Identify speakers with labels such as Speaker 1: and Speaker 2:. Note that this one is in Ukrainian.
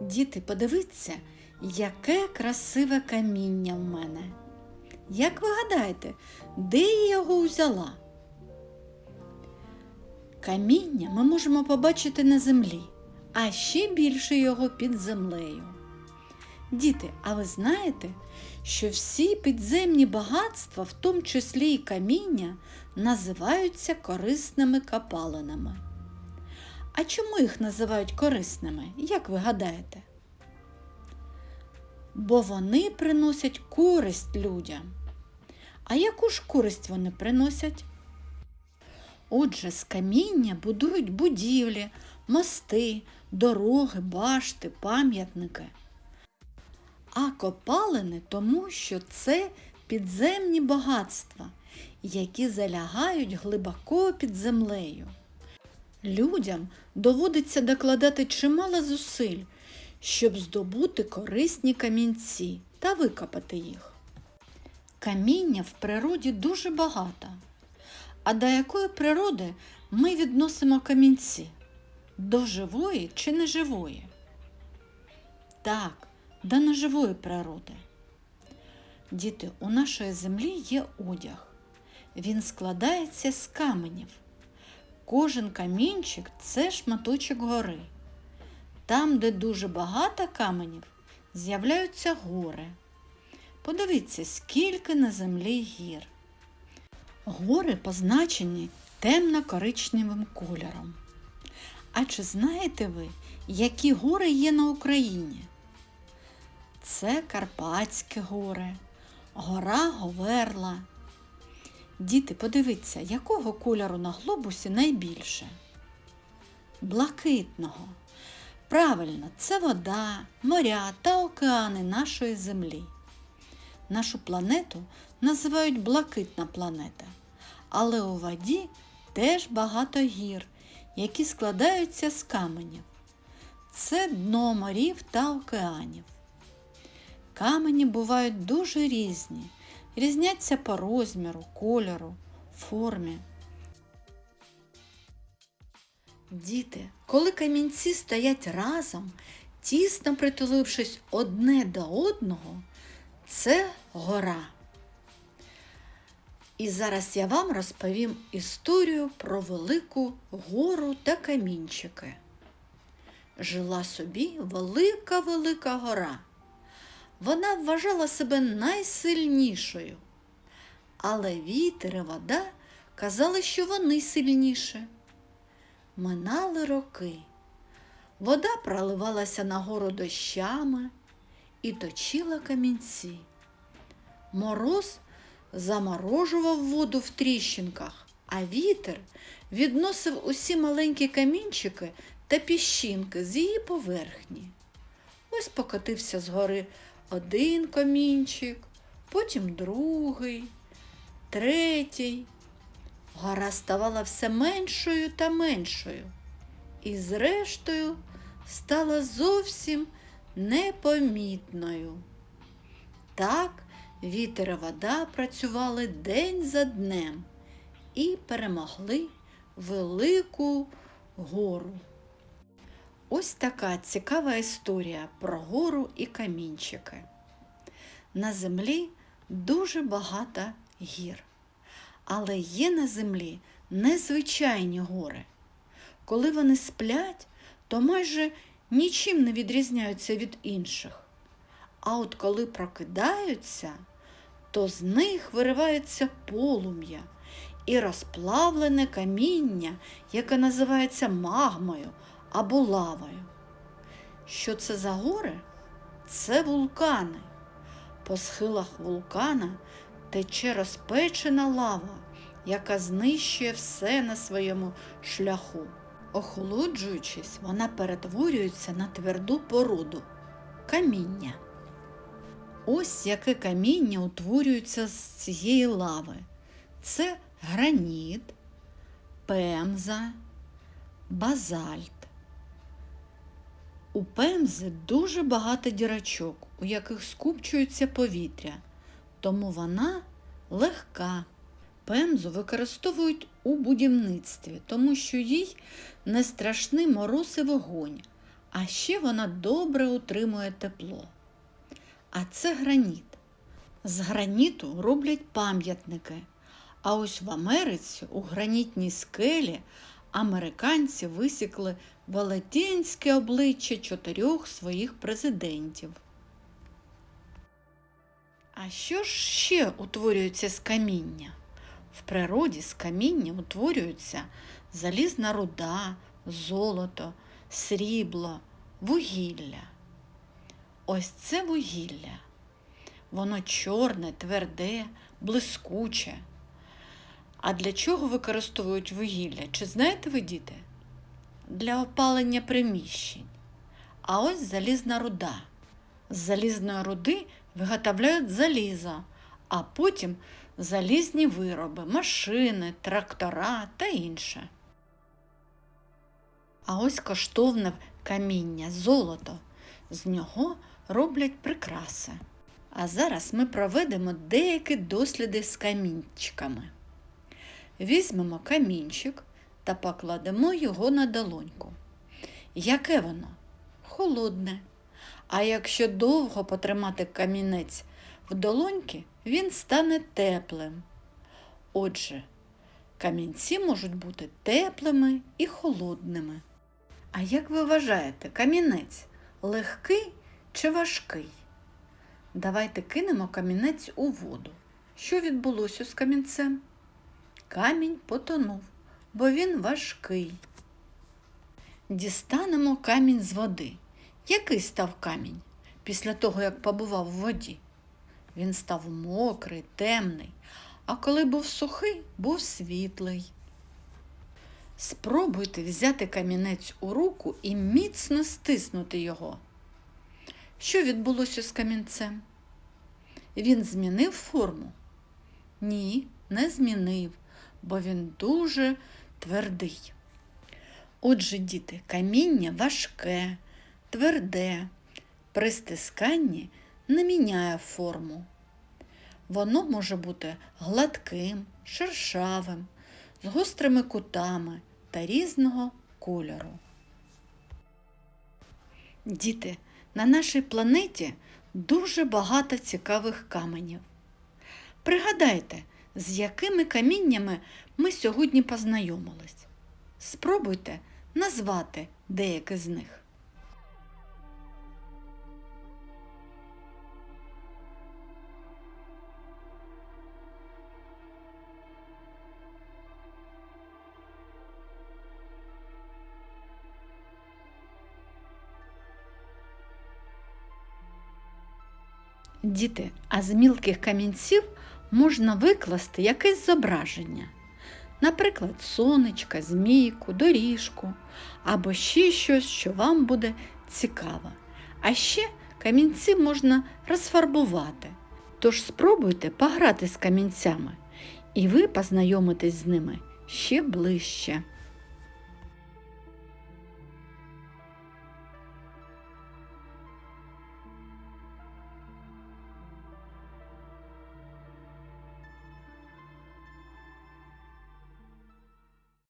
Speaker 1: Діти, подивіться, яке красиве каміння в мене. Як ви гадаєте, де я його взяла? Каміння ми можемо побачити на землі, а ще більше його під землею. Діти, а ви знаєте, що всі підземні багатства, в тому числі і каміння, називаються корисними копалинами. А чому їх називають корисними, як ви гадаєте? Бо вони приносять користь людям. А яку ж користь вони приносять? Отже, з каміння будують будівлі, мости, дороги, башти, пам'ятники. А копалини тому, що це підземні багатства, які залягають глибоко під землею. Людям доводиться докладати чимало зусиль, щоб здобути корисні камінці та викопати їх. Каміння в природі дуже багато. А до якої природи ми відносимо камінці? До живої чи неживої? Так, до неживої природи. Діти, у нашої землі є одяг. Він складається з каменів. Кожен камінчик це шматочок гори. Там, де дуже багато каменів, з'являються гори. Подивіться, скільки на землі гір. Гори позначені темно-коричневим кольором. А чи знаєте ви, які гори є на Україні? Це Карпатські гори, гора Говерла. Діти, подивіться, якого кольору на глобусі найбільше? Блакитного. Правильно, це вода, моря та океани нашої землі. Нашу планету називають блакитна планета, але у воді теж багато гір, які складаються з каменів. Це дно морів та океанів. Камені бувають дуже різні, різняться по розміру, кольору, формі. Діти, коли камінці стоять разом, тісно притулившись одне до одного, це гора. І зараз я вам розповім історію про велику гору та камінчики. Жила собі велика-велика гора. Вона вважала себе найсильнішою, але вітер і вода казали, що вони сильніші. Минали роки. Вода проливалася нагору дощами і точила камінці. Мороз заморожував воду в тріщинках, а вітер відносив усі маленькі камінчики та піщинки з її поверхні. Ось покотився з гори один камінчик, потім другий, третій. Гора ставала все меншою та меншою, і зрештою стала зовсім непомітною. Так вітер і вода працювали день за днем і перемогли велику гору. Ось така цікава історія про гору і камінчики. На землі дуже багато гір. Але є на землі незвичайні гори. Коли вони сплять, то майже нічим не відрізняються від інших. А от коли прокидаються, то з них виривається полум'я і розплавлене каміння, яке називається магмою або лавою. Що це за гори? Це вулкани. По схилах вулкана тече розпечена лава, яка знищує все на своєму шляху. Охолоджуючись, вона перетворюється на тверду породу каміння. Ось яке каміння утворюється з цієї лави. Це граніт, пемза, базальт. У пемзи дуже багато дірочок, у яких скупчується повітря, тому вона легка. Пемзу використовують у будівництві, тому що їй не страшний мороз і вогонь, А ще вона добре утримує тепло. А це граніт. З граніту роблять пам'ятники. А ось в Америці у гранітній скелі американці висікли велетенське обличчя чотирьох своїх президентів. А що ж ще утворюється з каміння? В природі з каміння утворюються залізна руда, золото, срібло, вугілля. Ось це вугілля. Воно чорне, тверде, блискуче. А для чого використовують вугілля? Чи знаєте ви, діти? Для опалення приміщень. А ось залізна руда. З залізної руди виготовляють залізо, а потім залізні вироби, машини, трактора та інше. А ось коштовне каміння, золото. З нього роблять прикраси. А зараз ми проведемо деякі досліди з камінчиками. Візьмемо камінчик та покладемо його на долоньку. Яке воно? Холодне. А якщо довго потримати камінець в долоньки, він стане теплим. Отже, камінці можуть бути теплими і холодними. А як ви вважаєте, камінець легкий чи важкий? Давайте кинемо камінець у воду. Що відбулося з камінцем? Камінь потонув, бо він важкий. Дістанемо камінь з води. Який став камінь після того, як побував в воді? Він став мокрий, темний, а коли був сухий, був світлий. Спробуйте взяти камінець у руку і міцно стиснути його. Що відбулося з камінцем? Він змінив форму? Ні, не змінив, бо він дуже твердий. Отже, діти, каміння важке, тверде, при стисканні не міняє форму. Воно може бути гладким, шершавим, з гострими кутами та різного кольору. Діти, на нашій планеті дуже багато цікавих каменів. Пригадайте, з якими каміннями ми сьогодні познайомились. Спробуйте назвати деякі з них. Діти, а з мілких камінців можна викласти якесь зображення. Наприклад, сонечка, змійку, доріжку або ще щось, що вам буде цікаво. А ще камінці можна розфарбувати. Тож спробуйте пограти з камінцями, і ви познайомитесь з ними ще ближче.